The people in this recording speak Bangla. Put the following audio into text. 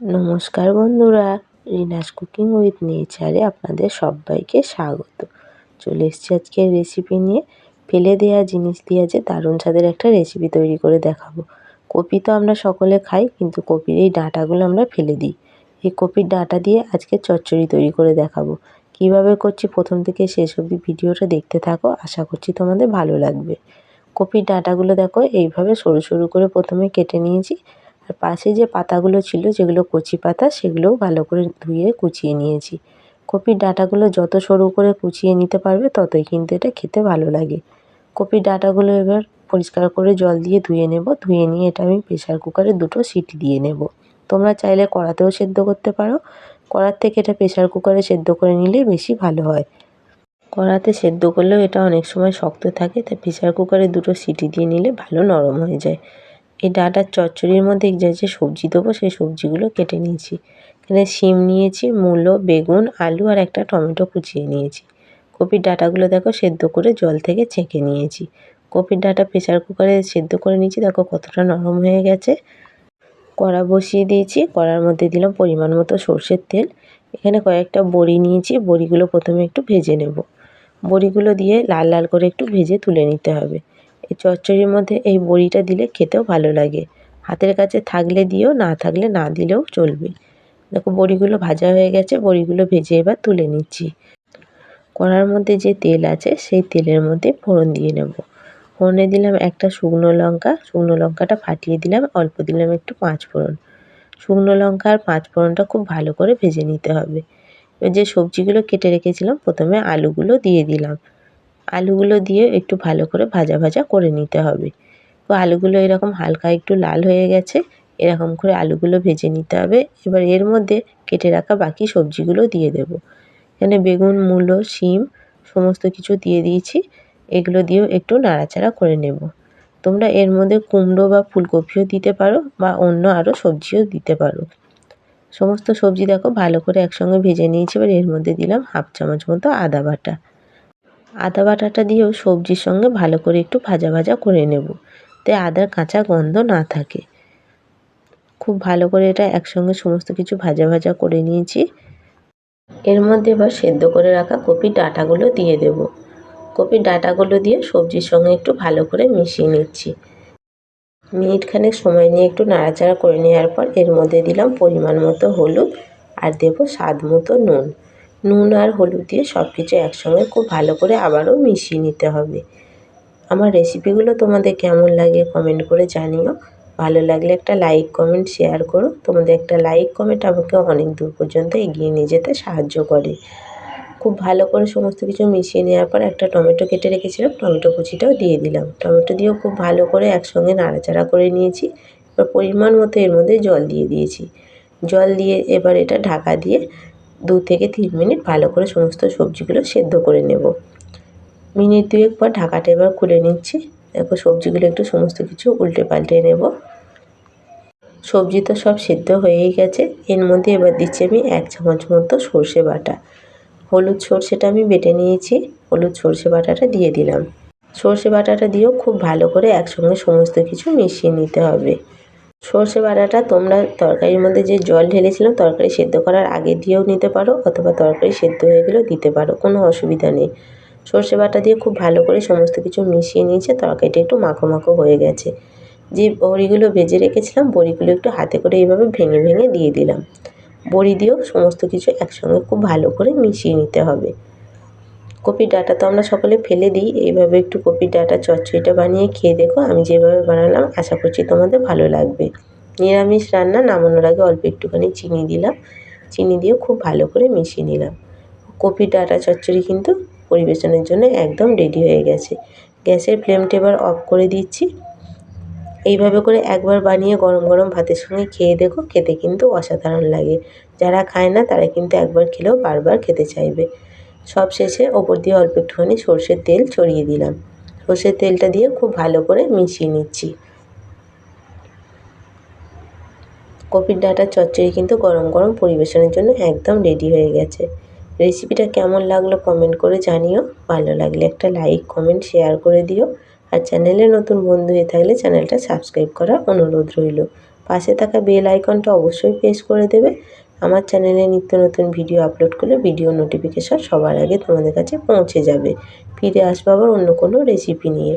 নমস্কার বন্ধুরা রিনাস কুকিং উইথ নেচারে আপনাদের সবাইকে স্বাগত। চলে এসেছি আজকে রেসিপি নিয়ে। ফেলে দেওয়া জিনিস দিয়ে যে দারুণ স্বাদের একটা রেসিপি তৈরি করে দেখাবো। কপি তো আমরা সকলে খাই, কিন্তু কপির এই ডাঁটাগুলো আমরা ফেলে দিই। এই কপির ডাঁটা দিয়ে আজকে চচ্চড়ি তৈরি করে দেখাবো। কীভাবে করছি প্রথম থেকে শেষ অবধি ভিডিওটা দেখতে থাকো, আশা করছি তোমাদের ভালো লাগবে। কপির ডাঁটাগুলো দেখো, এইভাবে সরু সরু করে প্রথমে কেটে নিয়েছি। আর পাশে যে পাতাগুলো ছিল, যেগুলো কচি পাতা, সেগুলোও ভালো করে ধুয়ে কুচিয়ে নিয়েছি। কপির ডাঁটাগুলো যত সরু করে কুচিয়ে নিতে পারবে, ততই কিন্তু এটা খেতে ভালো লাগে। কপির ডাঁটাগুলো এবার পরিষ্কার করে জল দিয়ে ধুয়ে নেব। ধুয়ে নিয়ে এটা আমি প্রেশার কুকারে দুটো সিটি দিয়ে নেব। তোমরা চাইলে কড়াতেও সেদ্ধ করতে পারো। কড়ার থেকে এটা প্রেশার কুকারে সেদ্ধ করে নিলেই বেশি ভালো হয়। কড়াতে সেদ্ধ করলেও এটা অনেক সময় শক্ত থাকে, তাই প্রেশার কুকারে দুটো সিটি দিয়ে নিলে ভালো নরম হয়ে যায়। এই ডাঁটার চচ্চড়ির মধ্যে যে যে সবজি দেবো, সেই সবজিগুলো কেটে নিয়েছি। এখানে শিম নিয়েছি, মূলো, বেগুন, আলু আর একটা টমেটো কুচিয়ে নিয়েছি। কপির ডাঁটাগুলো দেখো সেদ্ধ করে জল থেকে ছেঁকে নিয়েছি। কপির ডাঁটা প্রেশার কুকারে সেদ্ধ করে নিয়েছি, দেখো কতটা নরম হয়ে গেছে। কড়া বসিয়ে দিয়েছি, কড়ার মধ্যে দিলাম পরিমাণ মতো সর্ষের তেল। এখানে কয়েকটা বড়ি নিয়েছি, বড়িগুলো প্রথমে একটু ভেজে নেব। বড়িগুলো দিয়ে লাল লাল করে একটু ভেজে তুলে নিতে হবে। এই চচ্চড়ির মধ্যে এই বড়িটা দিলে খেতেও ভালো লাগে। হাতের কাছে থাকলে দিও, না থাকলে না দিলেও চলবে। দেখো বড়িগুলো ভাজা হয়ে গেছে, বড়িগুলো ভেজে এবার তুলে নিচ্ছি। কড়ার মধ্যে যে তেল আছে, সেই তেলের মধ্যে ফোড়ন দিয়ে নেব। ফোড়নে দিলাম একটা শুকনো লঙ্কা। শুকনো লঙ্কাটা ফাটিয়ে দিলাম, অল্প দিলাম একটু পাঁচ ফোড়ন। শুকনো লঙ্কা আর পাঁচ ফোড়নটা খুব ভালো করে ভেজে নিতে হবে। যে সবজিগুলো কেটে রেখেছিলাম, প্রথমে আলুগুলো দিয়ে দিলাম। আলুগুলো দিয়ে একটু ভালো করে ভাজা ভাজা করে নিতে হবে। তো আলুগুলো এরকম হালকা একটু লাল হয়ে গেছে, এরকম করে আলুগুলো ভেজে নিতে হবে। এবার এর মধ্যে কেটে রাখা বাকি সবজিগুলো দিয়ে দেব। এখানে বেগুন, মূলো, শিম সমস্ত কিছু দিয়ে দিয়েছি। এগুলো দিয়েও একটু নাড়াচাড়া করে নেব। তোমরা এর মধ্যে কুমড়ো বা ফুলকপিও দিতে পারো বা অন্য আরও সবজিও দিতে পারো। সমস্ত সবজি দেখো ভালো করে একসঙ্গে ভেজে নিয়েছি, এবার এর মধ্যে দিলাম হাফ চামচ মতো আদা বাটা। আদা বাটাটা দিয়েও সবজির সঙ্গে ভালো করে একটু ভাজা ভাজা করে নেব, যাতে আদার কাঁচা গন্ধ না থাকে। খুব ভালো করে এটা একসঙ্গে সমস্ত কিছু ভাজা ভাজা করে নিয়েছি। এর মধ্যে এবার সেদ্ধ করে রাখা কপির ডাঁটাগুলো দিয়ে দেব। কপির ডাঁটাগুলো দিয়ে সবজির সঙ্গে একটু ভালো করে মিশিয়ে নিচ্ছি। মিনিটখানেক সময় নিয়ে একটু নাড়াচাড়া করে নেওয়ার পর এর মধ্যে দিলাম পরিমাণ মতো হলুদ আর দেবো স্বাদ মতো নুন। নুন আর হলুদ দিয়ে সব কিছু একসঙ্গে খুব ভালো করে আবারও মিশিয়ে নিতে হবে। আমার রেসিপিগুলো তোমাদের কেমন লাগে কমেন্ট করে জানিও। ভালো লাগলে একটা লাইক, কমেন্ট, শেয়ার করো। তোমাদের একটা লাইক, কমেন্ট আমাকে অনেক দূর পর্যন্ত এগিয়ে নিয়ে যেতে সাহায্য করে। খুব ভালো করে সমস্ত কিছু মিশিয়ে নেওয়ার পর একটা টমেটো কেটে রেখেছিলাম, টমেটো কুচিটাও দিয়ে দিলাম। টমেটো দিয়েও খুব ভালো করে একসঙ্গে নাড়াচাড়া করে নিয়েছি। এবার পরিমাণ মতো এর মধ্যে জল দিয়ে দিয়েছি। জল দিয়ে এবার এটা ঢাকা দিয়ে দু থেকে তিন মিনিট ভালো করে সমস্ত সবজিগুলো সেদ্ধ করে নেব। মিনিট দুয়েক পর ঢাকাটা এবার খুলে নিচ্ছি। দেখো সবজিগুলো একটু সমস্ত কিছু উল্টে পাল্টে নেব। সবজি তো সব সেদ্ধ হয়েই গেছে। এর মধ্যে এবার দিচ্ছি আমি এক চামচ মতো সর্ষে বাটা। হলুদ সর্ষেটা আমি বেটে নিয়েছি। হলুদ সর্ষে বাটাটা দিয়ে দিলাম। সর্ষে বাটাটা দিয়েও খুব ভালো করে একসঙ্গে সমস্ত কিছু মিশিয়ে নিতে হবে। সর্ষে বাটাটা তোমরা তরকারির মধ্যে যে জল ঢেলেছিলাম, তরকারি সেদ্ধ করার আগে দিয়েও নিতে পারো অথবা তরকারি সেদ্ধ হয়ে গেলেও দিতে পারো, কোনো অসুবিধা নেই। সর্ষে বাটা দিয়ে খুব ভালো করে সমস্ত কিছু মিশিয়ে নিয়েছে, তরকারিটা একটু মাখো মাখো হয়ে গেছে। যে বড়িগুলো ভেজে রেখেছিলাম, বড়িগুলো একটু হাতে করে এইভাবে ভেঙে ভেঙে দিয়ে দিলাম। বড়ি দিয়েও সমস্ত কিছু একসঙ্গে খুব ভালো করে মিশিয়ে নিতে হবে। কপির ডাঁটা তো আমরা সকলে ফেলে দিই। এইভাবে একটু কপির ডাটা, চচ্চড়িটা বানিয়ে খেয়ে দেখো। আমি যেভাবে বানালাম, আশা করছি তোমাদের ভালো লাগবে। নিরামিষ রান্না নামানোর আগে অল্প একটুখানি চিনি দিলাম। চিনি দিয়ে খুব ভালো করে মিশিয়ে নিলাম। কপির ডাঁটা, চচ্চড়ি কিন্তু পরিবেশনের জন্য একদম রেডি হয়ে গেছে। গ্যাসের ফ্লেমটা এবার অফ করে দিচ্ছি। এইভাবে করে একবার বানিয়ে গরম গরম ভাতের সঙ্গে খেয়ে দেখো, খেতে কিন্তু অসাধারণ লাগে। যারা খায় না, তারা কিন্তু একবার খেলেও বারবার খেতে চাইবে। সব শেষে ওপর দিয়ে অল্প একটুখানি সর্ষের তেল ছড়িয়ে দিলাম। সর্ষের তেলটা দিয়ে খুব ভালো করে মিশিয়ে নিচ্ছি। কপির ডাঁটা চচ্চড়ি কিন্তু গরম গরম পরিবেশনের জন্য একদম রেডি হয়ে গেছে। রেসিপিটা কেমন লাগল কমেন্ট করে জানিও। ভালো লাগলে একটা লাইক কমেন্ট শেয়ার করে দিও। আর চ্যানেলে নতুন বন্ধু হয়ে থাকলে চ্যানেলটা সাবস্ক্রাইব করার অনুরোধ রইল। পাশে থাকা বেল আইকনটা অবশ্যই প্রেস করে দেবে। আমার চ্যানেলে নিত্য নতুন ভিডিও আপলোড করলে ভিডিও নোটিফিকেশান সবার আগে তোমাদের কাছে পৌঁছে যাবে। ফিরে আসব আবার অন্য কোনো রেসিপি নিয়ে।